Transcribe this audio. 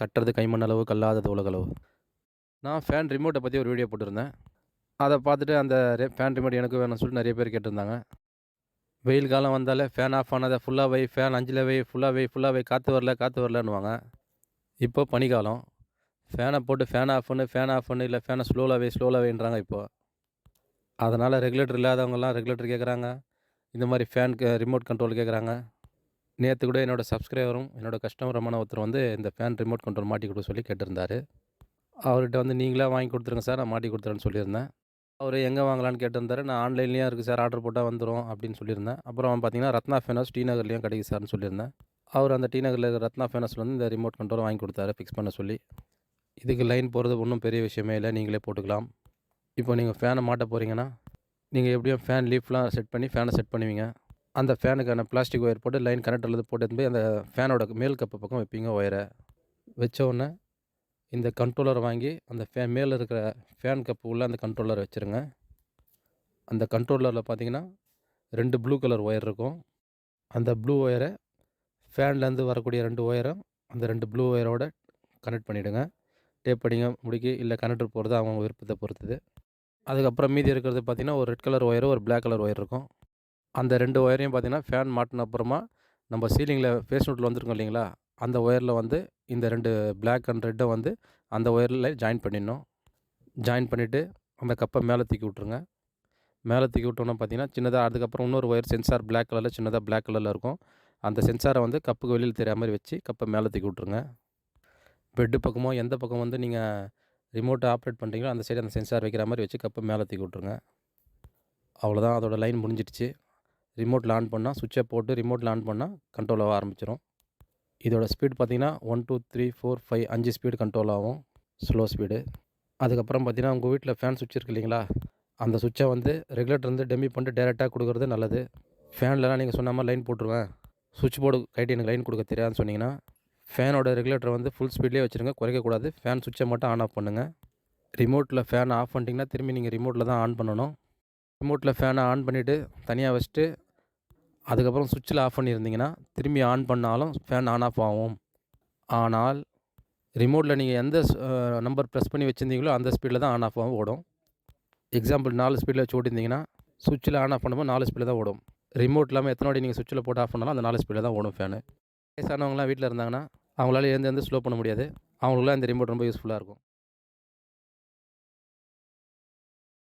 கட்டுறது கைமண் அளவு கல்லாதது உலகளவு. நான் ஃபேன் ரிமோட்டை பற்றி ஒரு வீடியோ போட்டிருந்தேன். அதை பார்த்துட்டு அந்த ஃபேன் ரிமோட் எனக்கு வேணும்னு சொல்லிட்டு நிறைய பேர் கேட்டிருந்தாங்க. வெயில் காலம் வந்தாலே ஃபேன் ஆஃப் ஆனதை ஃபுல்லாக வை ஃபேன் அஞ்சில் வை ஃபுல்லாக வை ஃபுல்லாக வை காற்று வரல காற்று வரலன்னுவாங்க. இப்போ பனிக்காலம். ஃபேனை போட்டு ஃபேன் ஆஃப் பண்ணு ஃபேன் ஆஃப் பண்ணு இல்லை ஃபேனை ஸ்லோவில் வை ஸ்லோவில் வைன்றாங்க இப்போது அதனால் ரெகுலேட்டர் இல்லாதவங்கலாம் ரெகுலேட்டர் கேட்குறாங்க இந்த மாதிரி ஃபேனுக்கு ரிமோட் கண்ட்ரோல் கேட்குறாங்க நேற்று கூட என்னோடய சப்ஸ்கிரைபரும் என்னோடய கஸ்டமரமான ஒருத்தர் வந்து இந்த ஃபேன் ரிமோட் கண்ட்ரோல் மாட்டி கொடுக்க சொல்லி கேட்டிருந்தார். அவர்கிட்ட வந்து நீங்களே வாங்கி கொடுத்துருங்க சார் நான் மாட்டி கொடுத்துறேன்னு சொல்லியிருந்தேன். அவர் எங்கே வாங்கலான்னு கேட்டிருந்தாரு. நான் ஆன்லைன்லேயும் இருக்குது சார் ஆர்டர் போட்டால் வந்துடும் அப்படின்னு சொல்லியிருந்தேன். அப்புறம் பார்த்தீங்கன்னா ரத்னா ஃபேனஸ் டிநகர்லேயும் கிடைக்கு கிடைக்கும் சார்னு சொல்லியிருந்தேன். அவர் அந்த டிநகரில் இருக்கிற ரத்னா ஃபேனஸில் வந்து இந்த ரிமோட் கண்ட்ரோல் வாங்கி கொடுத்தாரு ஃபிக்ஸ் பண்ண சொல்லி. இதுக்கு லைன் போகிறது ஒன்றும் பெரிய விஷயமே இல்லை நீங்களே போட்டுக்கலாம். இப்போ நீங்கள் ஃபேனை மாட்ட போகிறீங்கன்னா நீங்கள் எப்படியும் ஃபேன் லீஃப்லாம் செட் பண்ணி ஃபேனை செட் பண்ணுவீங்க. அந்த ஃபேனுக்கான பிளாஸ்டிக் ஒயர் போட்டு லைன் கனெக்டரில் போட்டு போய் அந்த ஃபேனோட மேல் கப்பு பக்கம் வைப்பீங்க ஒயரை. வச்சோடனே இந்த கண்ட்ரோலரை வாங்கி அந்த ஃபே மேலே இருக்கிற ஃபேன் கப்பு உள்ள அந்த கண்ட்ரோலரை வச்சுருங்க. அந்த கண்ட்ரோலரில் பார்த்தீங்கன்னா ரெண்டு ப்ளூ கலர் ஒயர் இருக்கும். அந்த ப்ளூ ஒயரை ஃபேன்லேருந்து வரக்கூடிய ரெண்டு ஒயரும் அந்த ரெண்டு ப்ளூ ஒயரோட கனெக்ட் பண்ணிவிடுங்க டேப் பண்ணிங்க முடிக்கி இல்லை கனெக்டர் போகிறது அவங்க விருப்பத்தை பொறுத்தது. அதுக்கப்புறம் மீதி இருக்கிறது பார்த்திங்கன்னா ஒரு ரெட் கலர் ஒயரும் ஒரு பிளாக் கலர் ஒயர் இருக்கும். அந்த ரெண்டு ஒயரையும் பார்த்திங்கன்னா ஃபேன் மாட்டின அப்புறமா நம்ம சீலிங்கில் ஃபேஸ் நோட்டில் வந்துருக்கோம் இல்லைங்களா? அந்த ஒயரில் வந்து இந்த ரெண்டு பிளாக் அண்ட் ரெட்டை வந்து அந்த ஒயரில் ஜாயின் பண்ணிடணும். ஜாயின் பண்ணிவிட்டு அந்த கப்பை மேலே தூக்கி விட்ருங்க மேலே தூக்கி விட்டோன்னா பார்த்தீங்கன்னா சின்னதாக அதுக்கப்புறம் இன்னொரு ஒயர் சென்சார் பிளாக் கலரில் சின்னதாக பிளாக் கலரில் இருக்கும். அந்த சென்சாரை வந்து கப்புக்கு வெளியில் தெரியாத மாதிரி வச்சு கப்பை மேலே தூக்கி விட்ருங்க பெட்டு பக்கமோ எந்த பக்கம் வந்து நீங்கள் ரிமோட்டை ஆப்ரேட் பண்ணுறீங்களோ அந்த சைடு அந்த சென்சார் வைக்கிற மாதிரி வச்சு கப்பை மேலே தூக்கி விட்ருங்க அவ்வளோதான் அதோடய லைன் முடிஞ்சிடுச்சு. ரிமோட்டில் ஆன் பண்ணால் சுவிட்சை போட்டு ரிமோட்டில் ஆன் பண்ணால் கண்ட்ரோல் ஆக ஆரம்பிச்சிடும் இதோட ஸ்பீட் பார்த்தீங்கன்னா one two three four five அஞ்சு ஸ்பீடு கண்ட்ரோல் ஆகும். ஸ்லோ ஸ்பீடு அதுக்கப்புறம் பார்த்திங்கன்னா உங்கள் வீட்டில் ஃபேன் சுவிட்ச் இருக்கு இல்லைங்களா? அந்த சுவிட்சை வந்து ரெகுலேட்டர் வந்து டெம்மி பண்ணிட்டு டேரெக்டாக கொடுக்குறது நல்லது. ஃபேன்லலாம் நீங்கள் சொன்ன மாதிரி லைன் போட்டுருவேன். சுவிட்ச் போர்டு கைட்டு எனக்கு லைன் கொடுக்க தெரியாதுன்னு சொன்னிங்கன்னா ஃபேனோட ரெகுலேட்டரை வந்து ஃபுல் ஸ்பீட்லேயே வச்சுருங்க. குறைக்கக்கூடாது. ஃபேன் சுவிட்சை மட்டும் ஆன் ஆஃப் பண்ணுங்கள் ரிமோட்டில் ஃபேன் ஆஃப் பண்ணிட்டிங்கன்னா திரும்பி நீங்கள் ரிமோட்டில் தான் ஆன் பண்ணணும். ரிமோட்டில் ஃபேனை ஆன் பண்ணிவிட்டு தனியாக வச்சுட்டு அதுக்கப்புறம் சுவிட்சில் ஆஃப் பண்ணியிருந்தீங்கன்னா திரும்பி ஆன் பண்ணாலும் ஃபேன் ஆன் ஆஃப் ஆகும். ஆனால் ரிமோட்டில் நீங்கள் எந்த நம்பர் ப்ரெஸ் பண்ணி வச்சுருந்தீங்களோ அந்த ஸ்பீடில் தான் ஆன் ஆஃப் ஆகும் ஓடும். எக்ஸாம்பிள் நாலு ஸ்பீடில் வச்சு ஓட்டியிருந்தீங்கன்னா சுவிட்சில் ஆன் ஆஃப் பண்ணும்போது நாலு ஸ்பீடில் தான் ஓடும். ரிமோட் இல்லாமல் எத்தனை வாட்டி நீங்கள் சுவிட்சில் போட்டு ஆஃப் பண்ணாலும் அந்த நாலு ஸ்பீடில் தான் ஓடும் ஃபேனு வயசானவங்களாம் வீட்டில் இருந்தாங்கன்னா அவங்களால எழுந்து வந்து ஸ்லோ பண்ண முடியாது. அவங்களுக்குலாம் இந்த ரிமோட் ரொம்ப யூஸ்ஃபுல்லாக இருக்கும்.